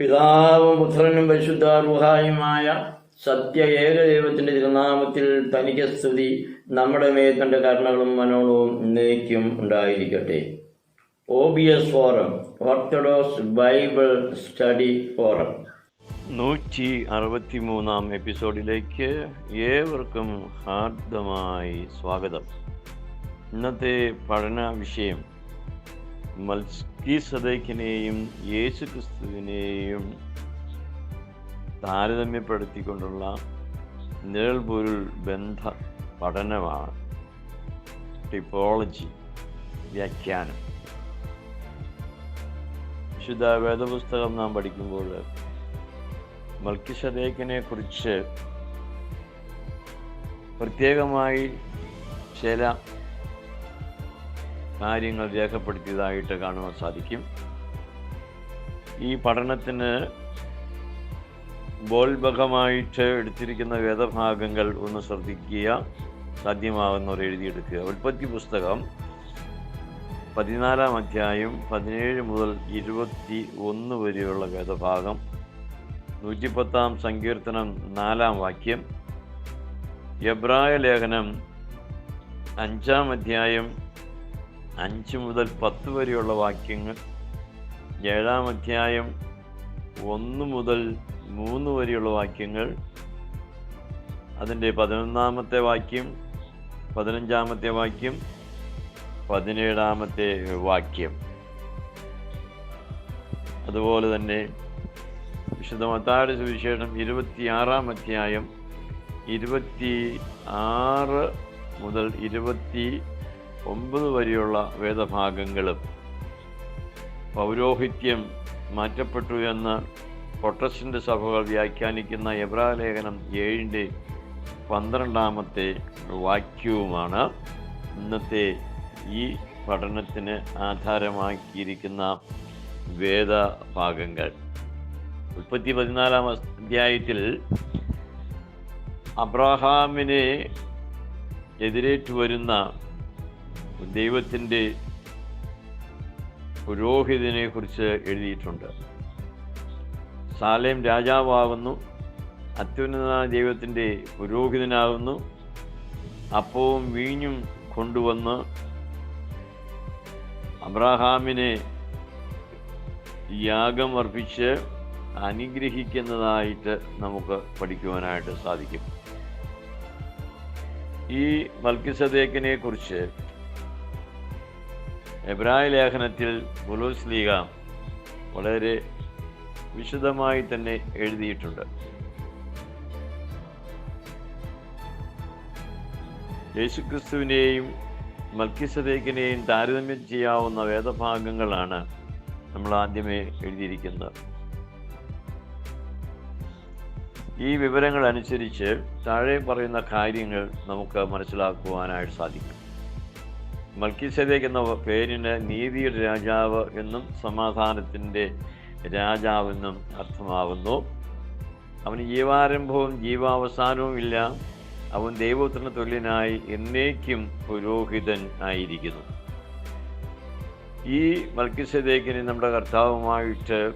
പിതാവും പുത്രനും പരിശുദ്ധ റുഹായുമായ സത്യ ഏകദൈവത്തിന്റെ തിരുനാമത്തിൽ തനിക്ക് സ്തുതി. നമ്മുടെ മേൽ കരുണകളും മനോളവും നീക്കും ഉണ്ടായിരിക്കട്ടെ. O B S forum orthodox bible study forum നൂറ്റി അറുപത്തി മൂന്നാം എപ്പിസോഡിലേക്ക് ഏവർക്കും ഹാർദമായി സ്വാഗതം. ഇന്നത്തെ പഠന വിഷയം മൽസ്കി സദൈക്കിനെയും യേശു ക്രിസ്തുവിനെയും താരതമ്യപ്പെടുത്തിക്കൊണ്ടുള്ള നിഴൽപൊരുൾ ബന്ധ പഠനമാണ് ടിപ്പോളജി വ്യാഖ്യാനം. വിശുദ്ധ വേദപുസ്തകം നാം പഠിക്കുമ്പോൾ മൽക്കിസദേക്കിനെ കുറിച്ച് പ്രത്യേകമായി ചില കാര്യങ്ങൾ രേഖപ്പെടുത്തിയതായിട്ട് കാണുവാൻ സാധിക്കും. ഈ പഠനത്തിന് ബോൽബകമായിട്ട് എടുത്തിരിക്കുന്ന വേദഭാഗങ്ങൾ ഒന്ന് ശ്രദ്ധിക്കുക. സാധ്യമാകുന്നവർ എഴുതിയെടുക്കുക. ഉൽപ്പത്തി പുസ്തകം പതിനാലാം അധ്യായം പതിനേഴ് മുതൽ ഇരുപത്തി ഒന്ന് വരെയുള്ള വേദഭാഗം. നൂറ്റിപ്പത്താം സങ്കീർത്തനം നാലാം വാക്യം. എബ്രായ ലേഖനം അഞ്ചാം അധ്യായം അഞ്ച് മുതൽ പത്ത് വരെയുള്ള വാക്യങ്ങൾ. ഏഴാം അധ്യായം ഒന്ന് മുതൽ മൂന്ന് വരെയുള്ള വാക്യങ്ങൾ. അതിന്റെ പതിനൊന്നാമത്തെ വാക്യം പതിനഞ്ചാമത്തെ വാക്യം പതിനേഴാമത്തെ വാക്യം. അതുപോലെ തന്നെ വിശുദ്ധ മത്തായുടെ സുവിശേഷം ഇരുപത്തിയാറാം അധ്യായം ഇരുപത്തി ആറ് മുതൽ ഇരുപത്തി ഒമ്പത് വരെയുള്ള വേദഭാഗങ്ങളും പൗരോഹിത്യം മാറ്റപ്പെട്ടു എന്ന് പ്രൊട്ടസ്റ്റന്റ് സഭകൾ വ്യാഖ്യാനിക്കുന്ന എബ്രാലേഖനം ഏഴിന്റെ പന്ത്രണ്ടാമത്തെ വാക്യവുമാണ് ഇന്നത്തെ ഈ പഠനത്തിന് ആധാരമാക്കിയിരിക്കുന്ന വേദഭാഗങ്ങൾ. മുപ്പത്തി പതിനാലാം അധ്യായത്തിൽ അബ്രഹാമിനെ എതിരേറ്റ് വരുന്ന ദൈവത്തിന്റെ പുരോഹിതനെ കുറിച്ച് എഴുതിയിട്ടുണ്ട്. സാലേം രാജാവാകുന്നു അത്യുന്നത ദൈവത്തിന്റെ പുരോഹിതനാകുന്നു അപ്പവും വീഞ്ഞും കൊണ്ടുവന്ന് അബ്രഹാമിനെ യാഗം അർപ്പിച്ച് അനുഗ്രഹിക്കുന്നതായിട്ട് നമുക്ക് പഠിക്കുവാനായിട്ട് സാധിക്കും. ഈ മൽക്കിസദേക്കിനെ കുറിച്ച് എബ്രായ ലേഖനത്തിൽ ബുലൂസ് ലീഗ വളരെ വിശദമായി തന്നെ എഴുതിയിട്ടുണ്ട്. യേശുക്രിസ്തുവിനെയും മൽക്കിസദേക്കിനെയും താരതമ്യം ചെയ്യാവുന്ന വേദഭാഗങ്ങളാണ് നമ്മൾ ആദ്യമേ എഴുതിയിരിക്കുന്നത്. ഈ വിവരങ്ങൾ അനുസരിച്ച് താഴെ പറയുന്ന കാര്യങ്ങൾ നമുക്ക് മനസ്സിലാക്കുവാനായിട്ട് സാധിക്കും. മൽക്കിസദേക്ക് എന്ന പേരിന് നീതിയുടെ രാജാവ് എന്നും സമാധാനത്തിന്റെ രാജാവെന്നും അർത്ഥമാവുന്നു. അവന് ജീവാരംഭവും ജീവാവസാനവും ഇല്ല. അവൻ ദൈവത്തിന് തൊല്യനായി എന്നേക്കും പുരോഹിതൻ ആയിരിക്കുന്നു. ഈ മൽക്കിസദേക്കിനെ നമ്മുടെ കർത്താവുമായിട്ട്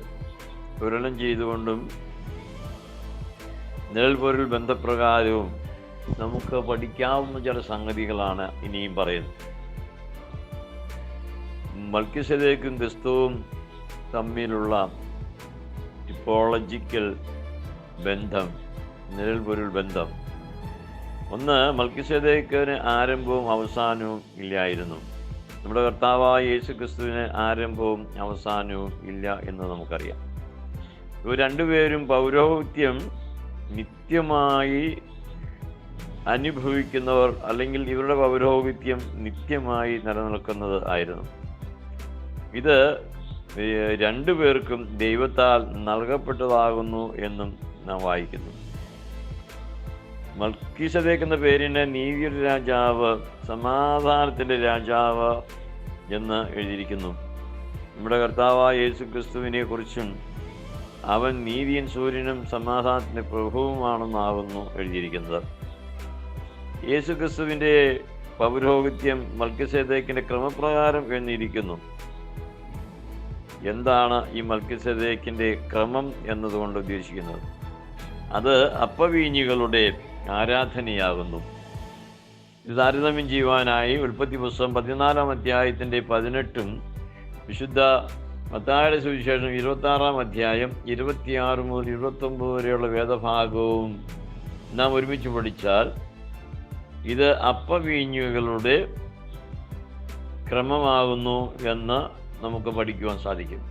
തുലനം ചെയ്തുകൊണ്ടും നിഴൽപൊരുൾ ബന്ധപ്രകാരവും നമുക്ക് പഠിക്കാവുന്ന ചില സംഗതികളാണ് ഇനിയും പറയുന്നത്. മൽക്കിസദേക്കും ക്രിസ്തുവും തമ്മിലുള്ള ടിപ്പോളജിക്കൽ ബന്ധം നിഴൽപൊരുൾ ബന്ധം. ഒന്ന് മൽക്കിസേദേക്കിന് ആരംഭവും അവസാനവും ഇല്ലായിരുന്നു. നമ്മുടെ കർത്താവായ യേശു ക്രിസ്തുവിന് ആരംഭവും അവസാനവും ഇല്ല എന്ന് നമുക്കറിയാം. ഇവർ രണ്ടുപേരും പൗരോഹിത്യം നിത്യമായി അനുഭവിക്കുന്നവർ അല്ലെങ്കിൽ ഇവരുടെ പൗരോഹിത്യം നിത്യമായി നിലനിൽക്കുന്നത് ആയിരുന്നു. ഇത് രണ്ടുപേർക്കും ദൈവത്താൽ നൽകപ്പെട്ടതാകുന്നു എന്നും നാം വായിക്കുന്നു. മൽക്കീസദേക്ക് എന്ന പേരിന് നീതിയുടെ രാജാവ് സമാധാനത്തിന്റെ രാജാവ് എന്ന് എഴുതിയിരിക്കുന്നു. നമ്മുടെ കർത്താവായ യേശു ക്രിസ്തുവിനെ കുറിച്ചും അവൻ നീതിയൻ സൂര്യനും സമാധാനത്തിന്റെ പ്രഭുവുമാണെന്നാകുന്നു എഴുതിയിരിക്കുന്നത്. യേശു ക്രിസ്തുവിന്റെ പൗരോഹിത്യം മൽക്കസേദേക്കിന്റെ ക്രമപ്രകാരം എഴുതിയിരിക്കുന്നു. എന്താണ് ഈ മൽക്കിസദേക്കിന്റെ ക്രമം എന്നതുകൊണ്ട് ഉദ്ദേശിക്കുന്നത്? അത് അപ്പവീഞ്ഞികളുടെ ആരാധനയാകുന്നു. ഇത് താരതമ്യം ചെയ്യുവാനായി ഉൽപ്പത്തി പുസ്തകം പതിനാലാം അധ്യായത്തിന്റെ പതിനെട്ടും വിശുദ്ധ മത്തായുടെ സുവിശേഷം ഇരുപത്താറാം അധ്യായം ഇരുപത്തിയാറ് മുതൽ ഇരുപത്തൊമ്പത് വരെയുള്ള വേദഭാഗവും നാം ഒരുമിച്ച് പഠിച്ചാൽ ഇത് അപ്പവീഞ്ഞുകളുടെ ക്രമമാകുന്നു എന്ന് നമുക്ക് പഠിക്കുവാൻ സാധിക്കും.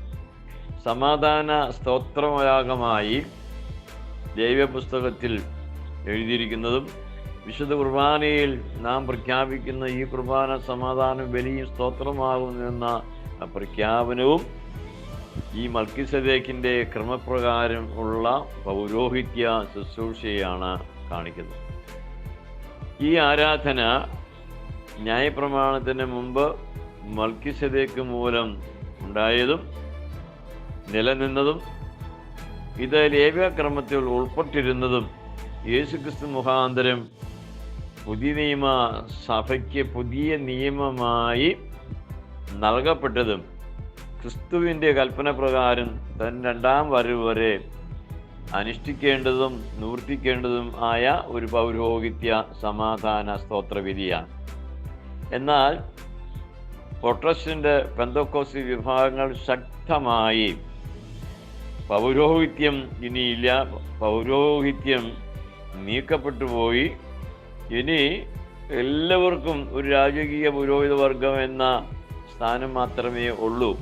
സമാധാന സ്തോത്രയാഗമായി ദൈവപുസ്തകത്തിൽ എഴുതിയിരിക്കുന്നതും വിശുദ്ധ കുർബാനയിൽ നാം പ്രഖ്യാപിക്കുന്ന ഈ കുർബാന സമാധാനം ബലിയും സ്തോത്രമാകുന്നെന്ന പ്രഖ്യാപനവും ഈ മൽക്കിസദേക്കിന്റെ ക്രമപ്രകാരം ഉള്ള പൗരോഹിത്യ ശുശ്രൂഷയാണ് കാണിക്കുന്നത്. ഈ ആരാധന ന്യായപ്രമാണത്തിന് മുമ്പ് മൽക്കിസദേക്ക് മൂലം ഉണ്ടായതും നിലനിന്നതും ഇത് ലേവ്യക്രമത്തിൽ ഉൾപ്പെട്ടിരുന്നതും യേശുക്രിസ്തു മുഖാന്തരം പുതിയ നിയമ സഭയ്ക്ക് പുതിയ നിയമമായി നൽകപ്പെട്ടതും ക്രിസ്തുവിന്റെ കൽപ്പന പ്രകാരം തൻ രണ്ടാം വരവ് വരെ അനുഷ്ഠിക്കേണ്ടതും നിവർത്തിക്കേണ്ടതും ആയ ഒരു പൗരോഹിത്യ സമാധാന സ്തോത്രവിധിയാണ്. എന്നാൽ പ്രൊട്ടസ്റ്റന്റ് പെന്തക്കോസി വിഭാഗങ്ങൾ ശക്തമായി. പൗരോഹിത്യം ഇനിയില്ല. പൗരോഹിത്യം നീക്കപ്പെട്ടു പോയി. ഇനി എല്ലാവർക്കും ഒരു രാജകീയ പുരോഹിത വർഗം എന്ന സ്ഥാനം മാത്രമേ ഉള്ളൂ.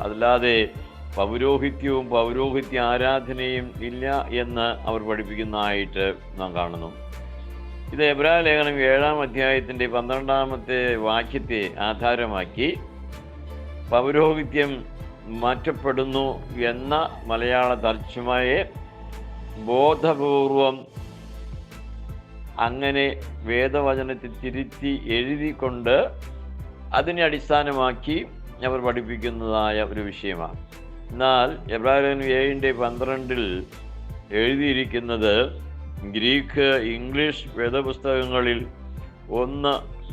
അല്ലാതെ പൗരോഹിത്യവും പൗരോഹിത്യ ആരാധനയും ഇല്ല എന്ന് അവർ പഠിപ്പിക്കുന്നതായിട്ട് നാം കാണുന്നു. ഇത് എബ്രാ ലേഖനം ഏഴാം അധ്യായത്തിന്റെ പന്ത്രണ്ടാമത്തെ വാക്യത്തെ ആധാരമാക്കി പൗരോഹിത്യം മാറ്റപ്പെടുന്നു എന്ന മലയാള തർജമയെ ബോധപൂർവം അങ്ങനെ വേദവചനത്തിൽ തിരുത്തി എഴുതിക്കൊണ്ട് അതിനെ അടിസ്ഥാനമാക്കി അവർ പഠിപ്പിക്കുന്നതായ ഒരു വിഷയമാണ്. എന്നാൽ എബ്രാഹിം ഏഴിന്റെ പന്ത്രണ്ടിൽ എഴുതിയിരിക്കുന്നത് ഗ്രീക്ക് ഇംഗ്ലീഷ് വേദപുസ്തകങ്ങളിൽ ഒന്ന്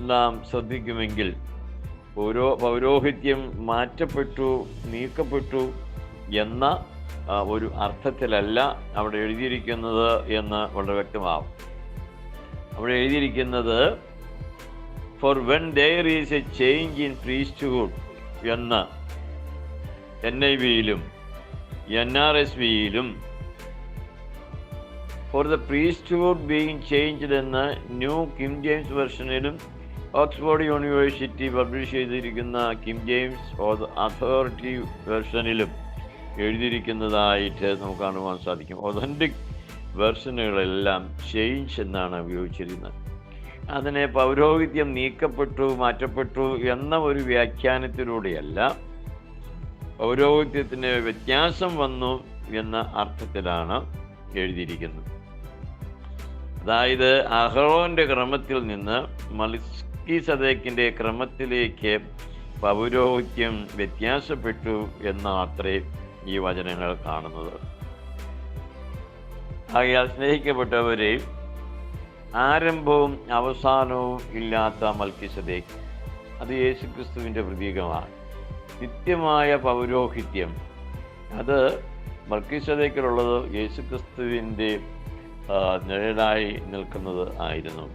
നാം ശ്രദ്ധിക്കുമെങ്കിൽ പൗരോ പൗരോഹിത്യം മാറ്റപ്പെട്ടു നീക്കപ്പെട്ടു എന്ന ഒരു അർത്ഥത്തിലല്ല അവിടെ എഴുതിയിരിക്കുന്നത് എന്ന് വളരെ വ്യക്തമാവും. അവിടെ എഴുതിയിരിക്കുന്നത് for when there is a change in priesthood എന്ന് എൻ ഐ വിയിലും എൻ ആർ എസ് വിയിലും for the priesthood being changed എന്ന് ന്യൂ കിം ജെയിംസ് വെർഷനിലും ഓക്സ്ഫോർഡ് യൂണിവേഴ്സിറ്റി പബ്ലിഷ് ചെയ്തിരിക്കുന്ന കിം ജെയിംസ് അതോറിറ്റി വെർഷനിലും എഴുതിയിരിക്കുന്നതായിട്ട് നമുക്ക് കാണുവാൻ സാധിക്കും. ഒതന്റിക് വെർഷനുകളെല്ലാം ചേഞ്ച് എന്നാണ് ഉപയോഗിച്ചിരുന്നത് അതിനെ പൗരോഹിത്യം നീക്കപ്പെട്ടു മാറ്റപ്പെട്ടു എന്ന ഒരു വ്യാഖ്യാനത്തിലൂടെയല്ല പൗരോഹിത്യത്തിന് വ്യത്യാസം വന്നു എന്ന അർത്ഥത്തിലാണ് എഴുതിയിരിക്കുന്നത്. അതായത് അഹ്റോന്റെ ക്രമത്തിൽ നിന്ന് മലിസ്കി സദേക്കിന്റെ ക്രമത്തിലേക്ക് പൗരോഹിത്യം വ്യത്യാസപ്പെട്ടു എന്നാത്രേ ഈ വചനങ്ങൾ കാണുന്നത്. ആകയാൽ സ്നേഹിക്കപ്പെട്ടവരെ ആരംഭവും അവസാനവും ഇല്ലാത്ത മൽക്കിസദേക്ക് അത് യേശുക്രിസ്തുവിന്റെ പ്രതീകമാണ്. നിത്യമായ പൗരോഹിത്യം. അത് മൽക്കിസദേക്കിലുള്ളത് യേശുക്രിസ്തുവിന്റെ നിഴലായി നിൽക്കുന്നത് ആയിരുന്നു.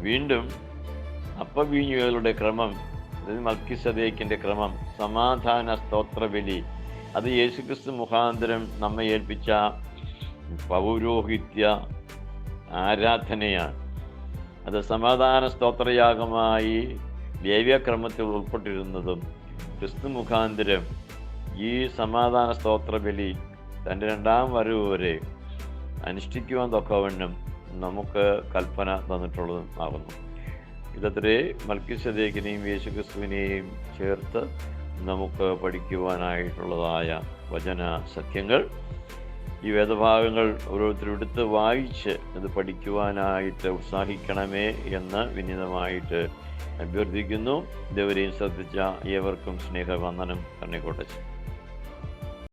വീണ്ടും അപ്പവീഞ്ഞുകളുടെ ക്രമം മൽക്കിസദേക്കിന്റെ ക്രമം സമാധാന സ്തോത്രബലി അത് യേശുക്രിസ്തു മുഖാന്തരം നമ്മെ ഏൽപ്പിച്ച പൗരോഹിത്യ ആരാധനയാണ്. അത് സമാധാന സ്തോത്രയാഗമായി ദേവ്യക്രമത്തിൽ ഉൾപ്പെട്ടിരുന്നതും ക്രിസ്തു മുഖാന്തരം ഈ സമാധാന സ്തോത്രബലി തന്റെ രണ്ടാം വരവ് വരെ അനുഷ്ഠിക്കുവാൻ തക്കവണ്ണം നമുക്ക് കൽപ്പന തന്നിട്ടുള്ളതും ആകുന്നു ഇതത്രേ മൽക്കിസദേക്കിനെയും യേശുക്രിസ്തുവിനെയും ചേർത്ത് നമുക്ക് പഠിക്കുവാനായിട്ടുള്ളതായ വചന സത്യങ്ങൾ. ഈ വേദഭാഗങ്ങൾ ഓരോരുത്തരും എടുത്ത് വായിച്ച് ഇത് പഠിക്കുവാനായിട്ട് ഉത്സാഹിക്കണമേ എന്ന് വിനീതമായിട്ട് അഭ്യർത്ഥിക്കുന്നു. ഇതുവരെയും ശ്രദ്ധിച്ച ഏവർക്കും സ്നേഹവന്ദനം കണ്ണിക്കോട്ടച്ച്.